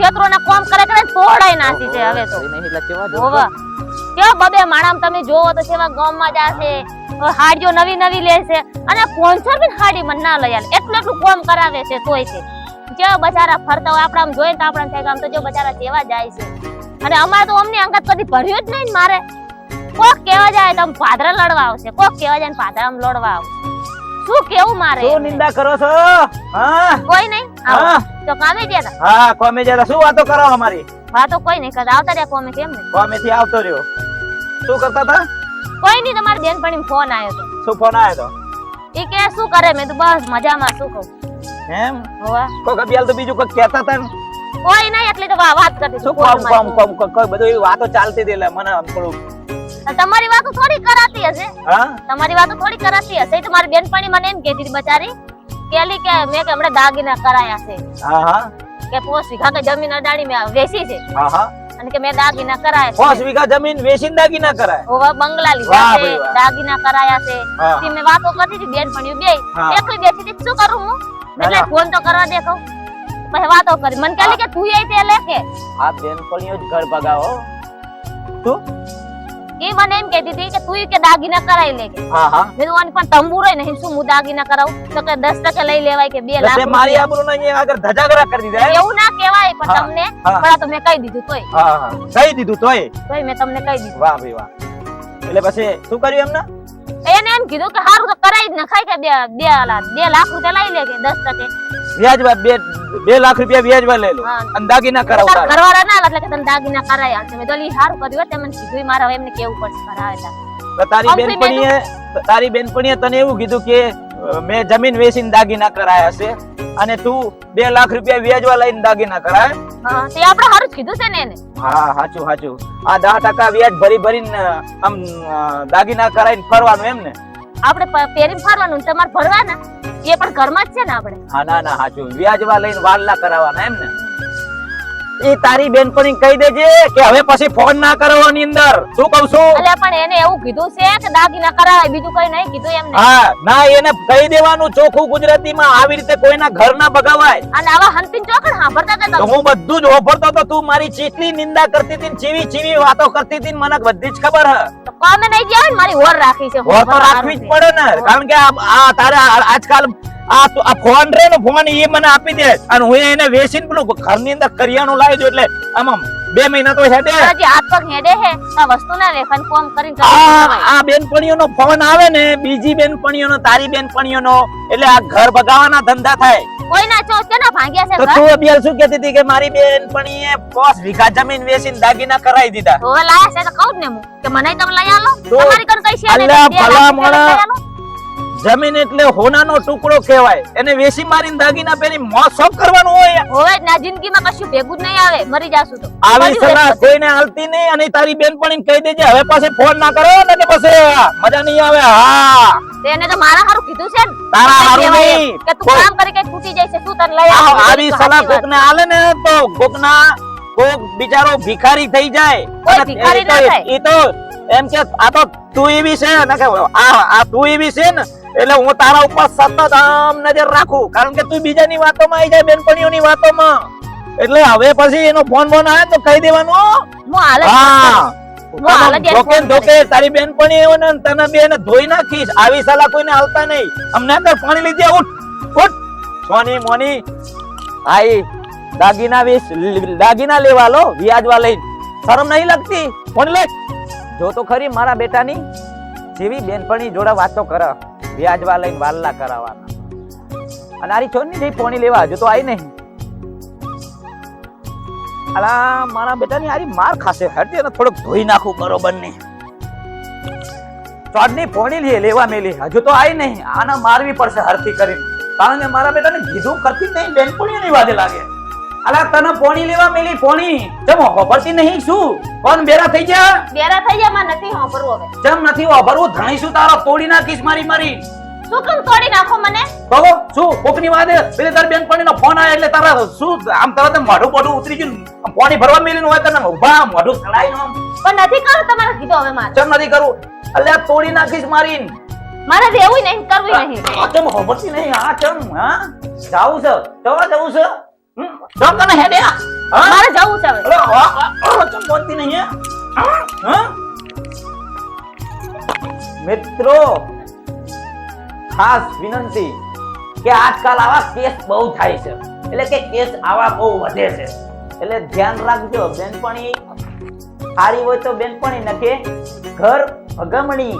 ક્ષેત્રોના કોમ કરે કરે તોડાઈ નાસી છે હવે તો. એટલે કેવા જો કેવા બબે માણામ તમે જોવો તો કેવા ગામમાં જાશે હાડીઓ નવી નવી લે છે અને પોંચો બી હાડી મને ના લઈ આલે. એટલું એટલું કોમ કરાવે છે તોય છે. કેવા બચારા ફરતા હોય આપણે આમ જોઈએ તો આપણે થાય આમ તો જો બચારા જેવા જાય છે. અને અમારે તો અમને અંગત કદી ભર્યું જ નહીં મારે. કોક કેવા જાય તો પાદરા લડવા આવશે કોક કેવા જાય પાદરામાં લડવા આવશે. શું કેવું મારે શું? નિંદા કરો છો? હા? કોઈ નહીં. હા? તો કામે ગયા તા? હા કોમે જતા શું વાતો કરો અમારી? હા તો કોઈ નહીં કરતા. આવતા રહ્યા કોમે કેમ કોમે થી આવતો રહ્યો. શું કરતા હતા? કોઈ નહીં તમારી બેનપણી ફોન આવ્યો તો. શું ફોન આવ્યો ઈ કે શું કરે? મેં તો બસ મજામાં શું કહું? એમ? હોવા. કોક કબિયાલ તો બીજું કોઈ કહેતા હતા કોઈ નહીં એટલે તો વાત કરતી શું કોમ કોમ કોમ કોઈ બધું એવી વાતો ચાલતી હતી એટલે મને થોડું તમારી વાતો થોડી કરાતી હશે. હા? તમારી વાતો થોડી કરાતી હશે. તમારી તો મારી બેનપણી મને એમ કહેતી હતી બચારી કેલી કે મેં કે હમણાં દાગીના કરાયા છે. હા હા. કે પોસ વીઘા કે જમીન અડાણી મેં વેચી છે. હા હા. અને કે મેં દાગીના કરાયા પાંચ છે વીઘા જમીન વેચીને દાગીના કરાય. હોવા બંગલા લીધા છે દાગીના કરાયા છે. હા મેં વાતો કરતી હતી પણ બે. એક એકલી બેઠી હતી શું કરું હું? એટલે ફોન તો કરવા દે કહું. પછી વાતો કરી. મને કહે કે તું એ તે લે કે. આ બેનપણીઓ જ ઘર ભગાવો. શું? એ મને એમ કહેતી હતી કે તું કે દાગીના કરાવી લે. કે હા હા. મેં કીધું આની પણ તંબુરો નહીં શું હું દાગીના કરાવું? તો કે દસ ટકે લઈ લેવાય કે બે લાખ મારી આબરૂ ને અહીંયા આગળ ધજાગરા કરી દીધા એવું ના કહેવાય પણ તમને. પણ તો મેં કહી દીધું તોય. હા હા. કહી દીધું તોય? તોય મેં તમને કહી દીધું. વાહ ભાઈ વાહ. એટલે પછી શું કર્યું એમને? એને એમ કીધું કે હારું તો કરાવી જ નખાય કે બે બે બે લાખ રૂપિયા લઈ લે કે દસ ટકે. વ્યાજવા બે બે લાખ રૂપિયા વ્યાજવા લઈ લો. અને દાગીના તાર કરાવતા ઘરવાળા ના એટલે કે તને દાગીના કરાવી આપશે મેં તો લી હારું કર્યું તે મને કીધું. મારા એમને કેવું પડશે કરાવે. તારી બેનપણીએ તારી બેનપણીએ તને એવું કીધું કે મેં જમીન વેચીને દાગીના કરાયા છે. અને તું બે લાખ રૂપિયા વ્યાજવા લઈને દાગીના કરાય. તે આપણે હારું કીધું છે ને એને. હા સાચું સાચું આ દસ ટકા વ્યાજ ભરી ભરીને આમ દાગીના કરાઈને ફરવાનું એમ ને? આપણે પ- પહેરીને ફરવાનું ને તમારે ભરવાના? એ પણ ઘરમાં જ છે ને આપણે. હા ના ના સાચું વ્યાજવા લઈને વાડલા કરાવવાના એમ ને? એ તારી બેનપણી કહી દેજે કે હવે પછી ફોન ના કરવાની અંદર. શું કહું છું? એટલે પણ એને એવું કીધું છે કે દાગીના કરાય બીજું કઈ નહીં કીધું એમને. હા ના એને કહી દેવાનું ચોખ્ખું ગુજરાતીમાં આવી રીતે કોઈના ઘર ના બગાવાય અને આવા હંતિન ચોકડ સાંભળતા તો હું બધું જ ઓફરતો તો તું મારી ચેટલી નિંદા કરતી હતી ચીવી ચીવી વાતો કરતી હતી મને બધી જ ખબર હ. કોમે નહીં ગયા મારી ઓર રાખી છે. ઓર તો રાખવી જ પડે ને કારણ કે આ તારે આજકાલ આ આ ફોન રે ને ફોન એ મને આપી દે. અને હું એને વેચીને પેલું ઘરની અંદર કરિયાણું લાવી દઉં એટલે આમ બે મહિના તો હેડે. હજી હાથ પગ હેડે હે. આ વસ્તુ ના રે ફોન ફોન કરીને કરી આ બેનપણીઓનો ફોન આવે ને બીજી બેનપણીઓનો તારી બેનપણીઓનો એટલે આ ઘર ભગાવાના ધંધા થાય. કોઈના કે ના ભાંગ્યા છે તો? તું અબિયાલ શું કહેતી હતી કે મારી બેનપણીએ પોસ વીઘા જમીન વેચીને દાગીના કરાવી દીધા? તો લાયા છે તો કહું ને હું કે મને તમે લઈ આલો. તમારી કણ કઈ છે અલ્યા ભલા મોણા. જમીન એટલે હોનાનો ટુકડો કહેવાય. એને વેસી મારીને દાગીના પહેરી શોખ કરવાનું હોય હોય ના જિંદગીમાં કશું ભેગું જ નહીં આવે. મરી જાશું તો. આવી સલાહ કોઈને હાલતી નહીં અને તારી બેનપણીને કહી દેજે હવે પછી ફોન ના કરો ને પછી મજા નહીં આવે હા. તેને તો મારા હારું કીધું છે ને. તારા હારું નહીં. કે તું કામ કરી કે તૂટી જાય તું તને લઈ આવ આવી. સલાહ. કોકને આલે ને તો કોકના કોક બિચારો ભિખારી થઈ જાય. કોઈ ભિખારી ના થાય. એ તો એમ કે આ તો તું એવી છે. ને કે આ આ તું એવી છે ને એટલે હું તારા ઉપર સતત આમ નજર રાખું. કારણ કે તું બીજાની વાતોમાં આવી જાય બેનપણીઓની વાતોમાં. એટલે હવે પછી એનો ફોન ફોન આવે તો કહી દેવાનો હો. ધોકે ધોકે તારી બેનપણી એવું ને તને બેને ધોઈ નાખીશ. આવી સલાહ કોઈને હાલતા નહીં. અમને અંદર પાણી લીધી ઉઠ ઉઠ. સોની મોની. આઈ દાગીના વીસ દાગીના લેવા લો વ્યાજવા લઈને. શરમ નહીં લાગતી? ફોન લે. જો તો ખરી મારા બેટાની જેવી બેનપણી જોડે વાતો કર. વ્યાજવા લઈને વાલ્લા કરાવવાના. અને આરી છોડની જઈ પોણી લેવા હજુ તો આવી નહીં. અલા મારા બેટાની આરી માર ખાશે હરતી અને થોડુંક ધોઈ નાખું બરોબરની ચોડની પોણી લે લેવા મેલી. હજુ તો આવી નહીં આના મારવી પડશે હરતી કરીને. કારણ કે મારા બેટાને કીધું કરતી નહીં બેનપણીઓની વાદે લાગે. અલા તને પોણી લેવા મેલી પોણી. ચમ હોભરતી નહીં શું? કોણ બેરા થઈ ગયા? બેરા થઈ ગયા માં નથી સાંભળવું હવે. નથી હોભળવું ધણી શું તારો તોડી નાખીશ મારી મારી. શું કામ તોડી નાખો મને. બગો શું? કોકની વાદે પેલી બેન પાણીનો ફોન આવે એટલે તારા શું આમ તરત મોઢું મોઢું ઉતરી ગયું પાણી ભરવા મેલીને હોય તને ઊભા મોઢું સડાઈ નો પણ નથી કરું તમારે કીધું હવે મારે. ચમ નથી કરવું અલ્યા તોડી નાખીશ મારી. મારે રહેવું નહીં કરવું નહીં. ચમ હોબતી નહીં? હા ચમ હા? જાવું છે? જવા જવું છે? ચમ તને હેડે? આ? મારે જવું છે હવે. અરે આ- આ- આ ચમ બોલતી નહીં હા? મિત્રો ખાસ વિનંતી કે આજકાલ આવા કેસ બહુ થાય છે. એટલે કે કેસ આવા બહુ વધે છે. એટલે ધ્યાન રાખજો, બેનપણી સારી હોય તો બેનપણી નકે ઘર અગમણી